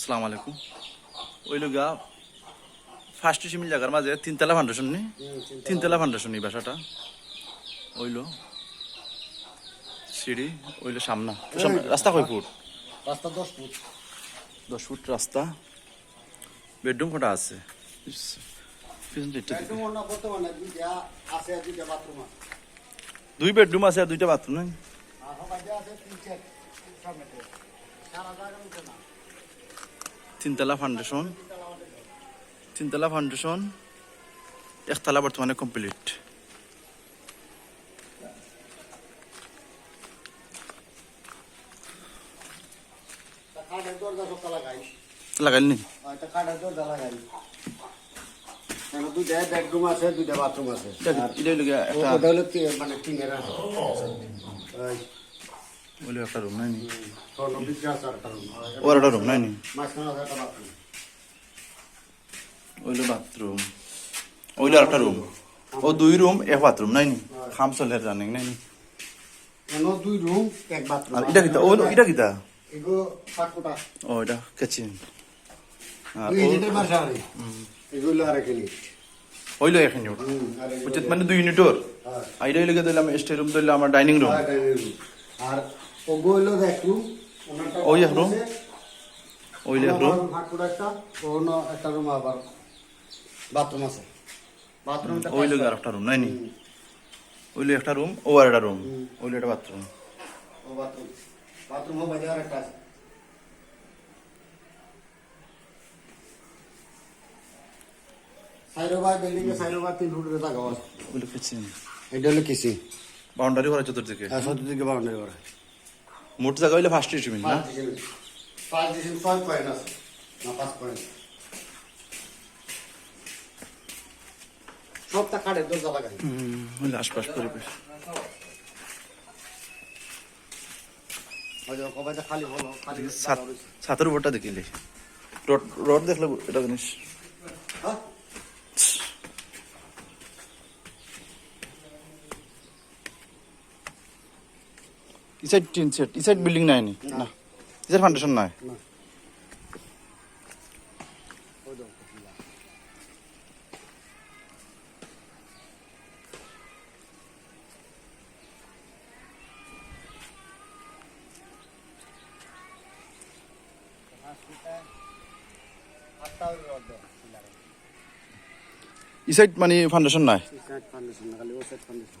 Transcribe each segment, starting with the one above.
আসসালামু আলাইকুম। ওই লোক ফার্স্ট সিমিল জায়গার মাঝে তিনতলা ফাউন্ডেশন নি? তিনতলা ফাউন্ডেশন এই বাসাটা। ওইলো সিঁড়ি ওইলো সামনা। রাস্তা কয় ফুট? রাস্তা দশ ফুট। দশ ফুট রাস্তা। বেডরুম কটা আছে? দুই বেডরুম আছে আর দুইটা বাথরুম নাই? সারা জায়গা না। তিনতলা ফাউন্ডেশন তিনতলা ফাউন্ডেশন একতলা বর্তমানে কমপ্লিট লাগাইনি এখানে দুইটা বেডরুম আছে দুইটা বাথরুম আছে। এটা হলো মানে টিনের আছে একটা রুম নাই নি। ওর একটা রুম নাই নি ওইলো বাথরুম ওইলো একটা রুম ও দুই রুম এক বাথরুম নাই নি খাম চলে জানেন নাই নি দুই রুম এক বাথরুম আর এটা কিতা ও এটা কিতা ও এটা কিচেন আর ও এগুলো এখানে এগুলো- উচিত মানে দুই ইউনিটর হ্যাঁ। আর এটা হইল গিয়া দিলাম স্টে রুম আমার ডাইনিং রুম। আর ওগো হইল এক রুম। ওই রুম। একটা একটা রুম আবার বাথরুম আছে। বাথরুমটা আর একটা রুম নাই নি ওইলো একটা রুম ও আর একটা রুম ওইলো একটা বাথরুম। ও বাথরুম। বাথরুম আর একটা আছে। সাইরোবা বিল্ডিং এ সাইরোবা তিন ফুটের জায়গা আছে। ওইলো কিচেন এটা হলো কিসি বাউন্ডারি করা চতুর্দিকে? আর চতুর্দিকে বাউন্ডারি করা মোট জায়গা হইলে ফার্স্ট সিমিল না? পাঁচ ডিসেল ছয় পয়েন্ট আছে। না পাঁচ পয়েন্ট। সবটা কাঠের দরজা লাগাই। হইলে আশপাশ পরিবেশ। হয়তো কবাইটা খালি হলো খালি ছাত- ছাতের উপরটা দেখিলে। রড রড দেখলে এটা জিনিস। ই সাইড টিন সেট ই সাইড বিল্ডিং নাই নি? না ই সাইড ফাউন্ডেশন নাই? না ওই দাও ই সাইড মানে ফাউন্ডেশন নাই সেট ফাউন্ডেশন খালি ও সেট ফাউন্ডেশন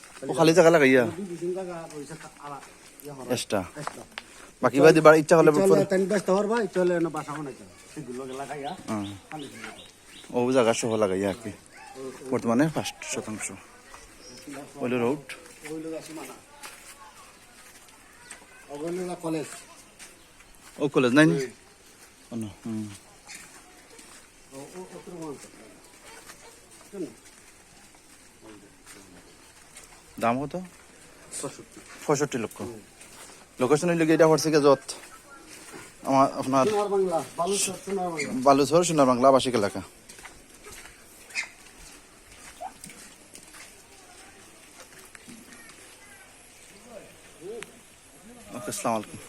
ও খালি জায়গা লাগাইয়া ইয়া? এক্সট্রা বাকি বাদি বার ইচ্ছা ব্যস্ত না বাসা সেগুলো লাগাইয়া খালি ও। জায়গা সহ লাগাইয়া আর কি? বর্তমানে ফার্স্ট শতাংশ ওইলো রোড মানা কলেজ ও কলেজ নাই হুম। ও ও ওত্র মানতে কেন দাম কত? পঁয়ষট্টি। লক্ষ। লোকেশন হইলে এটা হচ্ছে যত আমার আপনার সুন্দর বালুচর বাংলা। বালুচর সোনার বাংলা আবাসিক এলাকা। ওকে আসসালামু আলাইকুম।